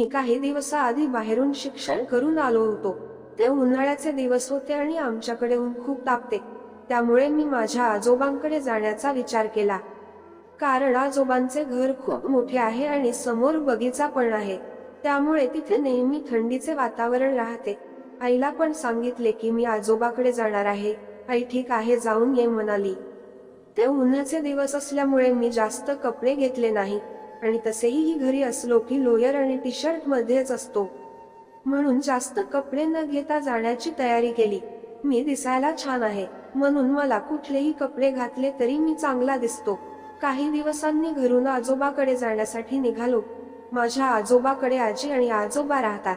मी काही दिवसाआधी बाहेरून शिक्षण करून आलो होतो. ते उन्हाळ्याचे दिवस होते आणि आमच्याकडे ऊन खूप तापते. त्यामुळे मी माझ्या आजोबांकडे जाण्याचा विचार केला. कारण आजोबांचे घर खूप मोठे आहे आणि समोर बगीचा पण आहे. त्यामुळे तिथे नेहमी थंडीचे वातावरण राहते. आईला पण सांगितले की मी आजोबाकडे जाणार आहे. आई ठीक आहे जाऊन ये म्हणाली. ते उन्हाचे दिवस असल्यामुळे मी जास्त कपडे घेतले नाही. आणि तसेही घरी असलो की लोयर आणि टी शर्ट मध्येच असतो. म्हणून जास्त कपडे न घेता जाण्याची तयारी केली. मी दिसायला छान आहे. म्हणून मला कुठलेही कपडे घातले तरी मी चांगला दिसतो. काही दिवसांनी घरून आजोबाकडे जाण्यासाठी निघालो. माझ्या आजोबाकडे आजी आणि आजोबा राहतात.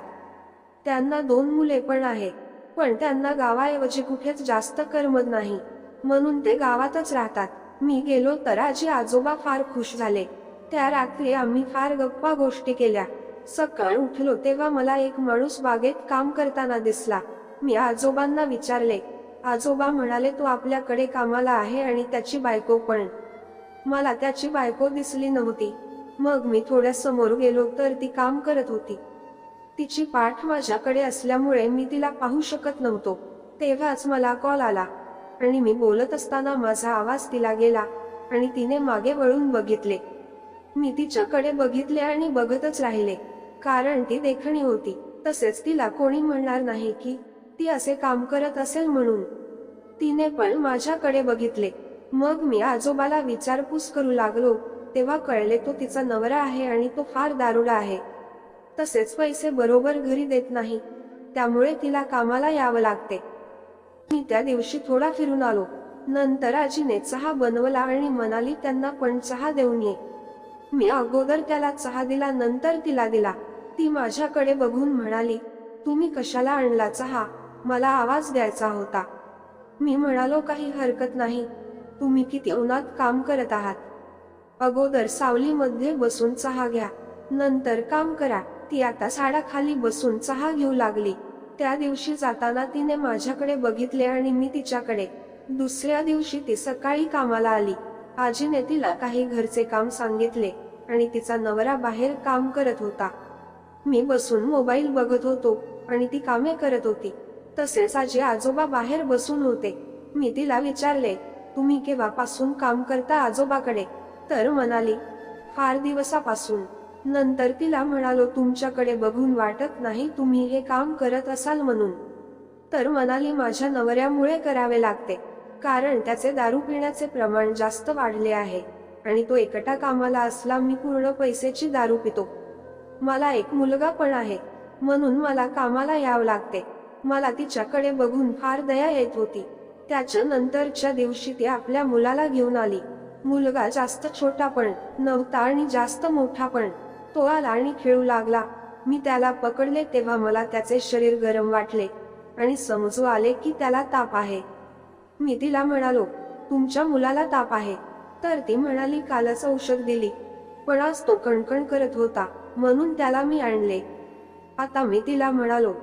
त्यांना दोन मुले पण आहे. पण त्यांना गावाऐवजी कुठेच जास्त करमत नाही. म्हणून ते गावातच राहतात. मी गेलो तर आजी आजोबा फार खुश झाले. त्या रात्री आम्ही फार गप्पा गोष्टी केल्या. सकाळ उठलो तेव्हा मला एक माणूस बागेत काम करताना दिसला. मी आजोबांना विचारले आजोबा म्हणाले तो आपल्याकडे कामाला आहे आणि त्याची बायको पण. मला त्याची बायको दिसली नव्हती. मग मी थोड्या समोर गेलो तर ती काम करत होती. तिची पाठ माझ्याकडे असल्यामुळे मी तिला पाहू शकत नव्हतो. तेव्हाच मला कॉल आला आणि मी बोलत असताना माझा आवाज तिला गेला आणि तिने मागे वळून बघितले. मी तिच्याकडे बघितले आणि बघतच राहिले. कारण ती देखणी होती. तसेच तिला कोणी म्हणणार नाही की ती असे काम करत असेल म्हणून. तिने पण माझ्याकडे बघितले. मग मी आजोबाला विचारपूस करू लागलो. तेव्हा कळले तो तिचा नवरा आहे आणि तो फार दारुडा आहे. तसेच पैसे बरोबर घरी देत नाही. त्यामुळे तिला कामाला यावं लागते. मी त्या दिवशी थोडा फिरून आलो. नंतर आजीने चहा बनवला आणि मनाली त्यांना पण चहा देऊन ये. मी अगोदर त्याला चहा दिला नंतर तिला दिला. ती माझ्याकडे बघून म्हणाली तुम्ही कशाला आणला चहा? मला आवाज द्यायचा होता. मी म्हणालो काही हरकत नाही. तुम्ही किती उन्हात काम करत आहात. अगोदर सावलीमध्ये बसून चहा घ्या. नंतर काम करा. ती आता साडाखाली बसून चहा घेऊ लागली. त्या दिवशी जाताना तिने माझ्याकडे बघितले आणि मी तिच्याकडे. दुसऱ्या दिवशी ती सकाळी कामाला आली. आजीने तिला काही घरचे काम सांगितले. आणि तिचा नवरा बाहेर काम करत होता. मी बसून मोबाईल बघत होतो आणि ती कामे करत होती. तसेच आजी आजोबा बाहेर बसून होते. मी तिला विचारले तुम्ही केव्हापासून काम करता आजोबाकडे? तर म्हणाली फार दिवसापासून. नंतर तिला म्हणालो तुमच्याकडे बघून वाटत नाही तुम्ही हे काम करत असाल म्हणून. तर म्हणाली माझ्या नवऱ्यामुळे करावे लागते. कारण त्याचे दारू पिण्याचे प्रमाण जास्त वाढले आहे. आणि तो एकटा कामाला असला मी पूर्ण पैसेची दारू पितो. मला एक मुलगा पण आहे म्हणून मला कामाला यावं लागते. मला तिच्याकडे बघून फार दया येत होती. त्याच्या नंतरच्या दिवशी ती आपल्या मुलाला घेऊन आली. मुलगा जास्त छोटा पण नव्हता आणि जास्त मोठा पण. तो आला आणि खेळू लागला. मी त्याला पकडले तेव्हा मला त्याचे शरीर गरम वाटले आणि समजू आले की त्याला ताप आहे. मी तिला म्हणालो तुमच्या मुलाला ताप आहे. तर ती म्हणाली कालच औषध दिली. पण आज तो कणकण करत होता म्हणून त्याला मी आणले. आता मी तिला म्हणालो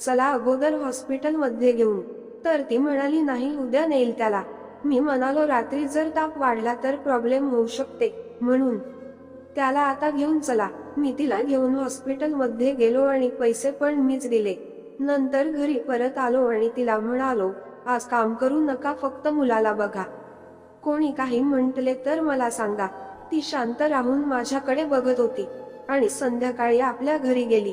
चला अगोदर हॉस्पिटलमध्ये घेऊन. तर ती म्हणाली नाही उद्या नेईल त्याला. मी म्हणालो रात्री जर ताप वाढला तर प्रॉब्लेम होऊ शकते. म्हणून त्याला आता घेऊन चला. मी तिला घेऊन हॉस्पिटलमध्ये गेलो आणि पैसे पण मीच दिले. नंतर घरी परत आलो आणि तिला म्हणालो आज काम करू नका फक्त मुलाला बघा. कोणी काही म्हटले तर मला सांगा. ती शांत राहून माझ्याकडे बघत होती आणि संध्याकाळी आपल्या घरी गेली.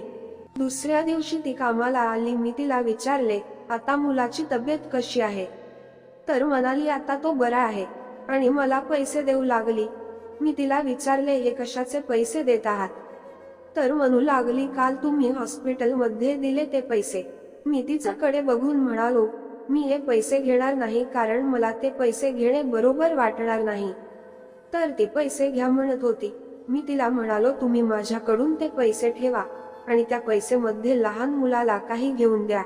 दुसऱ्या दिवशी ती कामाला आली. मी तिला विचारले आता मुलाची तब्येत कशी आहे? तर म्हणाली आता तो बरा आहे आणि मला पैसे देऊ लागली. मी तिला विचारले हे कशाचे पैसे देत आहात? तर म्हणू लागली काल तुम्ही हॉस्पिटलमध्ये दिले ते पैसे. मी तिच्याकडे बघून म्हणालो मी हे पैसे घेणार नाही कारण मला ते पैसे घेणे बरोबर वाटणार नाही. तर ती पैसे घ्या म्हणत होती. मी तिला म्हणालो तुम्ही माझ्याकडून ते पैसे ठेवा आणि त्या पैसेमध्ये लहान मुलाला काही घेऊन द्या.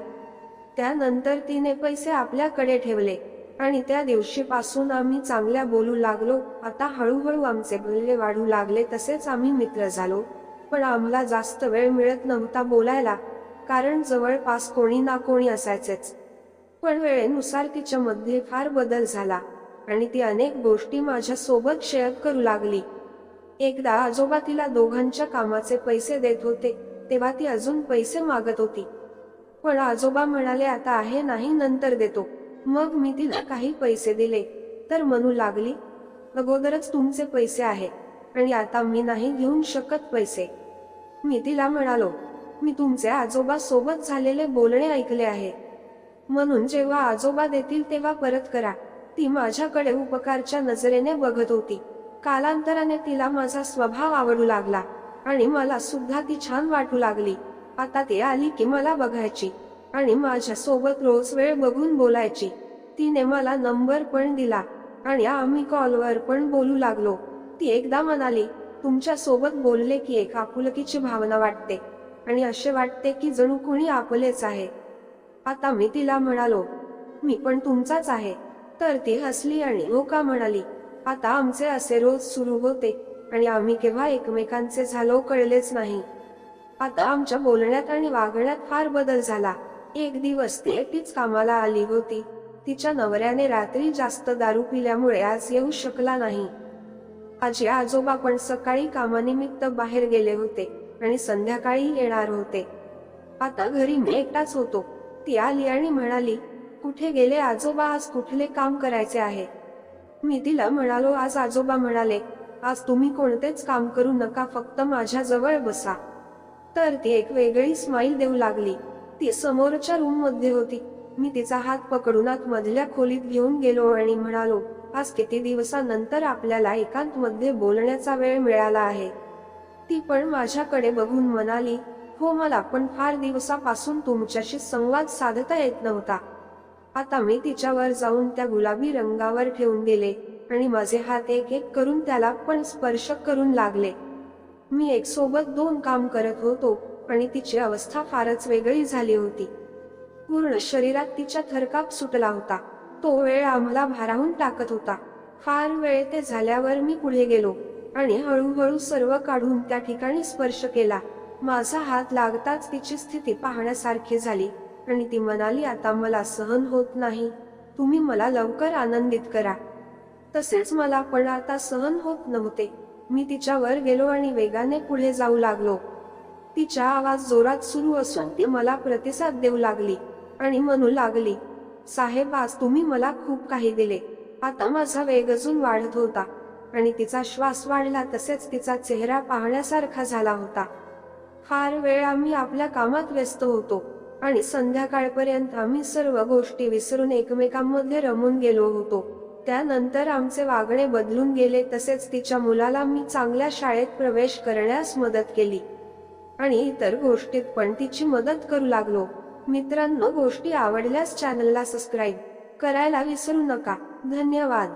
त्यानंतर तिने पैसे आपल्याकडे ठेवले आणि त्या दिवशीपासून आम्ही चांगल्या बोलू लागलो. आता हळूहळू आमचे बोलले वाढू लागले तसेच आम्ही मित्र झालो. पण आम्हाला जास्त वेळ मिळत नव्हता बोलायला कारण जवळपास कोणी ना कोणी असायचेच. पण वेळेनुसार तिच्यामध्ये फार बदल झाला आणि ती अनेक गोष्टी माझ्या सोबत शेअर करू लागली. एकदा आजोबा तिला दोघांच्या कामाचे पैसे देत होते तेव्हा ती अजून पैसे मागत होती. पण आजोबा म्हणाले आता आहे नाही नंतर देतो. मग मी तिला काही पैसे दिले. तर म्हणू लागली अगोदरच तुमचे पैसे आहे आणि आता मी नाही घेऊन शकत पैसे. मी तिला म्हणालो मी तुमचे आजोबा सोबत झालेले बोलणे ऐकले आहे. म्हणून जेव्हा आजोबा देतील तेव्हा परत करा. ती माझ्याकडे उपकारच्या नजरेने बघत होती. कालांतराने तिला माझा स्वभाव आवडू लागला आणि मला सुद्धा ती छान वाटू लागली. आता ती आली की मला बघायची आणि माझ्या सोबत रोज वेळ बघून बोलायची. तिने मला नंबर पण दिला आणि आम्ही कॉलवर पण बोलू लागलो. ती एकदा म्हणाली तुमच्यासोबत बोलले की एक आपुलकीची भावना वाटते आणि असे वाटते की जणू कोणी आपलेच आहे. आता मी तिला म्हणालो मी पण तुमचाच आहे. तर ती हसली आणि हो का म्हणाली आता आमचे असे रोज सुरू होते आणि आम्ही केव्हा एकमेकांचे झालो कळलेच नाही. आता आमच्या बोलण्यात आणि वागण्यात फार बदल झाला. एक दिवस ती एकटीच कामाला आली होती. तिच्या नवऱ्याने रात्री जास्त दारू पिल्यामुळे आज येऊ शकला नाही. आजी आजोबा पण सकाळी कामानिमित्त बाहेर गेले होते आणि संध्याकाळी येणार होते. आता घरी मी एकटाच होतो. ती आली आणि म्हणाली कुठे गेले? आजोबा आज कुठले काम करायचे आहे? मी तिला म्हणालो आज आजोबा म्हणाले आज तुम्ही कोणतेच काम करू नका फक्त माझ्या जवळ बसा. तर ती एक वेगळी स्माईल देऊ लागली. ती समोरच्या रूममध्ये होती. मी तिचा हात पकडून आत मधल्या खोलीत घेऊन गेलो आणि म्हणालो आज किती दिवसानंतर आपल्याला एकांत मध्ये बोलण्याचा वेळ मिळाला आहे. ती पण माझ्याकडे बघून म्हणाली हो मला पण फार दिवसापासून तुमच्याशी संवाद साधता येत नव्हता. आता मी तिच्यावर जाऊन त्या गुलाबी रंगावर ठेवून दिले आणि माझे हात एक एक करून त्याला पण स्पर्श करून लागले. मी एक सोबत दोन काम करत होतो आणि तिची अवस्था फारच वेगळी झाली होती. पूर्ण शरीरात तिच्या थरकाप सुटला होता. तो वेळ आम्हाला भारावून टाकत होता. फार वेळ ते झाल्यावर मी पुढे गेलो आणि हळूहळू सर्व काढून त्या ठिकाणी स्पर्श केला. माझा हात लागताच तिची स्थिती पाहण्यासारखी झाली आणि ती म्हणाली आता मला सहन होत नाही. तुम्ही मला लवकर आनंदित करा. तसेच मला पण आता सहन होत नव्हते. मी तिच्यावर गेलो आणि वेगाने पुढे जाऊ लागलो. तिचा आवाज जोरात सुरू असून ती मला प्रतिसाद देऊ लागली आणि म्हणू लागली साहेब आज तुम्ही मला खूप काही दिले. आता माझा वेग अजून वाढत होता आणि तिचा श्वास वाढला तसेच तिचा चेहरा पाहण्यासारखा झाला होता. फार वेळ आम्ही आपल्या कामात व्यस्त होतो आणि संध्याकाळपर्यंत आम्ही सर्व गोष्टी विसरून एकमेकांमध्ये रमून गेलो होतो. त्यानंतर आमचे वागणे बदलून गेले तसेच तिच्या मुलाला मी चांगल्या शाळेत प्रवेश करण्यास मदत केली. आणि इतर गोष्टीत पण तिची मदत करू लागलो. मित्रांनो गोष्टी आवडल्यास चॅनलला सबस्क्राईब करायला विसरू नका. धन्यवाद.